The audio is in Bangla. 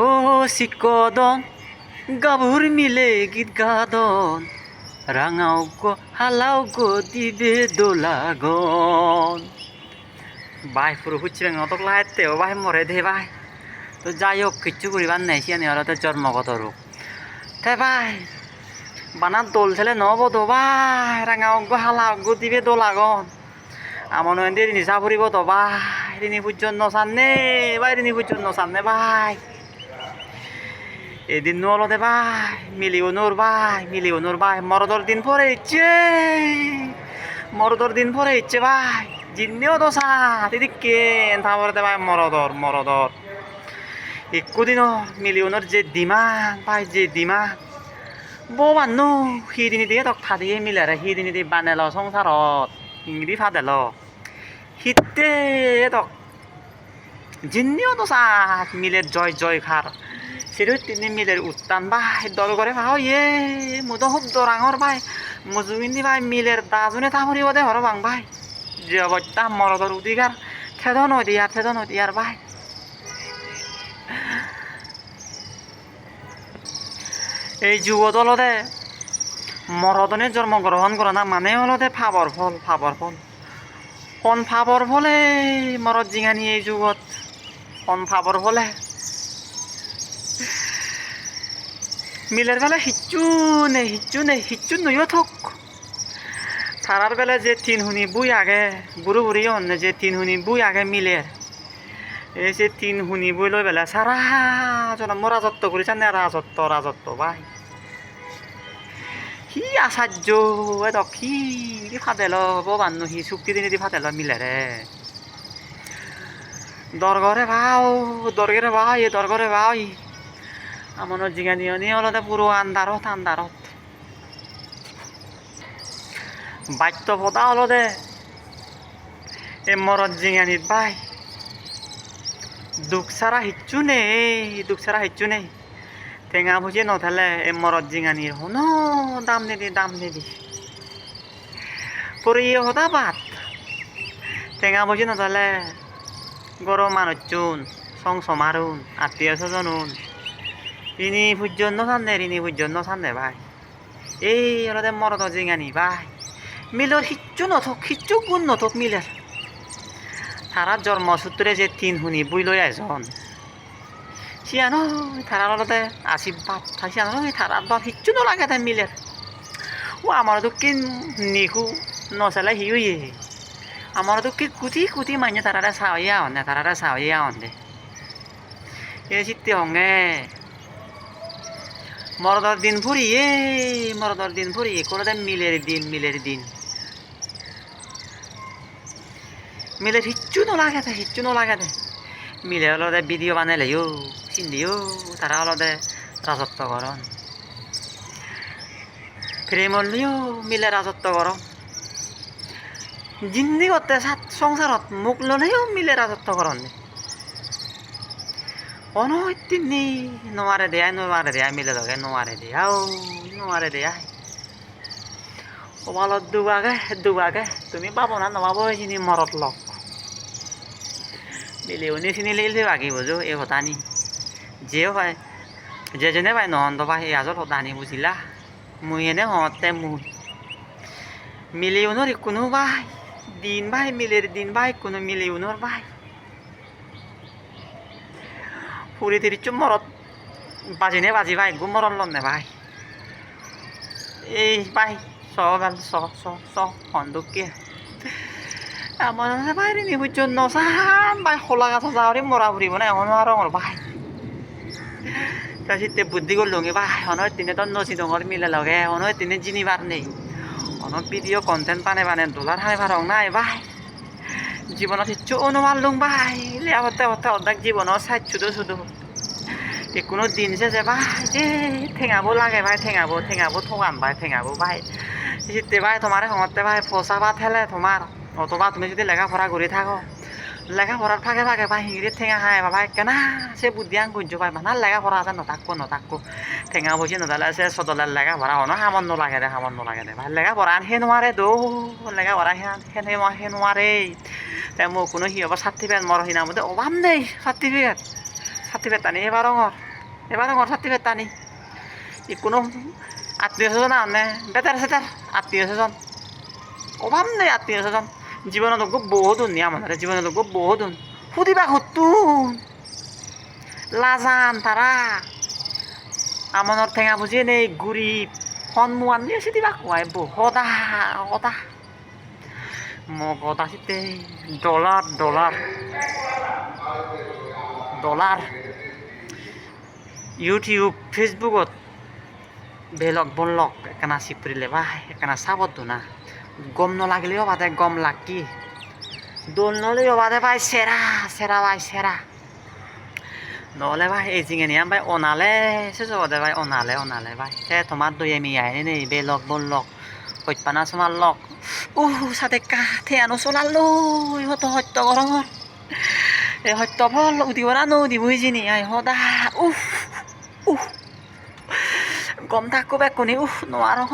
ও শিকদন, গাভুর মিলে গীত গাদন, রাঙাও গো, হালাও গো, দিবে দোলাগন বাই পুরো হুচ্ছে অতক লাইতে ও ভাই মরে দে ভাই তো যাই হোক, কিচ্ছু করিবার নাই সিয়ানি ওরা তো জন্মগত রোগ তে ভাই বানার দোল ছেলে নব তো ভাই রাঙাও গো, হালাও গো, দিবে দোলাগন আমার নয় নিশা ফুরিব তো ভাই রিনি পর্যন্ত সামনে ভাই রিনি পর্যন্ত সামনে, ভাই। এদিন নলদে, ভাই, মিলিয়নুর ভাই মিলিয়নুর, ভাই, মরদর দিন পরে ইচ্ছে, মরদর দিন পরে ইচ্ছে, ভাই, জিন্নেও তো সাত এদিকে তারপরে ভাই, মরদর মরদর। একদিনও মিলিয়নের যে ডিমান্ড, ভাই, যে ডিমান্ড। বৌ মানুহ সিদিনি দিয়ে তক ফাদিয়ে মিলাৰে সিদিনি দি বানে ল সংসাৰত ইংৰি ফাদে ল সিতে তক জিন্নিও তো সাত মিলের জয় জয় খার সেটা তিনি মিলের উত্তান ভাই দল করে ভাও ইয়ে মুতো খুব দরাঙর ভাই মুজুমিনি ভাই মিলের দাজনে তামরিব দে হর বাং ভাই যে অবস্থা মরদর অধিকার থেদ নদিয়ার থেদ নদিয়ার ভাই এই যুব দলতে মরদনে জন্মগ্রহণ করে না মানে হলতে ফাবর ফল ফাবর ফল। কন ফাবর ফলে মরদ জিঙানি এই যুগত। কন ফাবর ফলে মিলের বেলা হিচ্ছু নেই হিচ্ছু নেই হিচ্ছু নইও থক। তারার বেলা যে তিন হুনি বুই আগে, বুড়ো বুড়ি অন্য যে তিন হুনি বুই আগে মিলের। এই যে তিন হুনি বই লৈ বেলা সারা জনম রাজত্ব করেছেন রাজত্ব রাজত্ব, ভাই। এদক সি দি ফাটেল হ'ব মানুহ সি চুক্তি দিনে দি ফাটেল মিলেৰে দৰগৰে ভাও দৰগৰে ভাও এই দৰগৰে ভাও ই আমনৰ জিগানিয়নি অলতে পুরো আন্ধাৰত আন্ধাৰত। বাত্য পতা অলতে এ মরদ জিঙানিত বাই দুখ সারা হিচ্ছু নেই, দুখ সারা হিচ্ছু নেই। টেঙা ভুজি নথালে এ মরদ জিঙানির হন দাম নিদি দাম নিদি পরে ইয়ে হতা বাত টেঙা ভুজি নথালে গরম মানুষজন সং সমারুন আত্মীয় স্বজনুন রিনি পর্যন্ত সামনে রিনি পর্যন্ত সামনে ভাই এই অলতে মরদ জিঙানি ভাই মিলর হিচ্ছু নথক হিচ্ছু গুণ নথক মিলের তারা জন্মসূত্রে যে তিন শুনি বুই লৈ এজন সিয়ানো তারার অলতে আশীর্বাদ সিয়ানো তারার বাপ হিচ্ছু নলাগে তাই মিলের ও আমার তো কি নিখু নচালে হি হইয়ে আমার তো কি কুটি কুটি মানে তারারে সাওয়া হন তারারে সাওয়া দে। এ, চিত্তে হঙ্গে মরদর দিন ফুরিয়ে মরদর দিন ফুরিয়ে করে দেন মিলের দিন মিলের দিন। মিলের হিচ্ছু নলাগে দে হিচ্ছু নলাগে দে মিলে অলদে ভিডিও বানালে ইউ চিন্দিও তারা অলদে রাজত্ব করন প্রেম হলিও মিলে রাজত্ব করন জিন্দি করতে সাত সংসারত মুখ ললেও মিলে রাজত্ব করন অনয় তিনি নোৱাৰে দিয়া নোৱাৰে দিয়া মিলে লগে নোৱাৰে দিয়া ও নোৱাৰে দিয়া কপালত দুবাগে দুবাগে তুমি পাব না নপাব এইখিনি মৰত লগ মিলিও নিচিনি লিলে বাগি বুজো এই হতানি যেও পাই যে যেনে পাই নহন্ত পাই এই আজত হতানি বুজিলা মুই এনে হওঁতে মুই মিলিউনৰ কোনো বাই দিন বাই মিলের দিন বাই কোনো মিলিউনৰ বাই ফুৰি তিৰিছো মৰত বাজিনে বাজি বাই গো মৰণ লম নে ভাই এই বাই চ ভালো চ চ চ সন্দুকে আমার বাইরে নি বুঝছ নসান বাই খোলা গাছ যাওয়ারে মরা ফুরিব না এখন আমার ভাই তাছিতে বুদ্ধি করল গে ভাই অনর দিনে তো নসি ডঙর মিলে লগে অনর দিনে জিনিবার নেই অনর ভিডিও কন্টেন্ট পানে পানে ডলার হাই ভারং নাই ভাই জীবনত ইচ্ছু অনুমান লুং ভাই লেয়া হতে হতে অর্ধেক জীবনত চাইছুদো শুধু কোনো দিন শেষে ভাই যে ঠেঙাবো লাগে ভাই ঠেঙাবো ঠেঙাবো ঠোকান ভাই ঠেঙাবো ভাই জিতে ভাই তোমার সময়তে ভাই ফসা ভাত হেলে তোমার অথবা তুমি যদি লেখাপড়া করে থাকো লেখাপড়ার ফাঁকে ফাঁকে ভাই হিংড়ি ঠেঙা হাই ভাই কেনা সে বুদ্ধি আং করছ ভাই মানে লেখাপড়া আছে, নথাকো নথাকো। ঠেঙা বসে নদালে সে সদলের লেখাপড়া হনো হামন লাগে দে হামন লাগে দে। ভাই লেখাপড়া আন হে নোৱাৰে দৌ। লেখাপড়া হে হে হে নোৱাৰে তে মোক কোনো সিহঁতৰ চাৰ্টিফিকেট মৰ সিনামতে অভাৱ নেই চাৰ্টিফিকেট চাৰ্টিফিকেট টানি, এবাৰ ৰঙৰ। এবাৰ ৰঙৰ চাৰ্টিফিকেট টানি। ই কোনো আত্মীয় স্বজন আনে বেটাৰ চেটাৰ, আত্মীয় স্বজন। অভাৱ নেই আত্মীয় স্বজন। জীৱনত গো বহুত ধুনীয়া মানুহে জীৱনত গো বহুত ধুন সুধিবা সুতুন। লাজান তাৰা আমনৰ ঠেঙা বুজি নেই গুৰি সন্মুৱান দিয়ে চিটিবা কোৱাই বহুতা কটা মোক কটা চিতে ডলাৰ ডলাৰ। ডলাৰ। ইউটিউব, ফেচবুকত বেলগ বনলক একানা চিপৰিলে বা একানা চাবতো না গম নলাগিলেও বাদে গম লাগি। দোল নলেও বাদে ভাই সেরা সেরা ভাই সেরা নহ'লে ভাই, এই জিঙেনিয়া ভাই অনালে চেচো বাদে ভাই অনালে অনালে ভাই। তে তোমার দই আমি আহে নেই বেলগ বনলক সত্যপানা চমাৰ লক উহ চাদেকা থিয়ানো চলালো ইহঁতো সত্য গৰমৰ এই সত্য ফল উঠিব ৰানো দিবহি জিনি, আই সদা উহ উহ গম থাকো বেকুনি উহ নোৱাৰো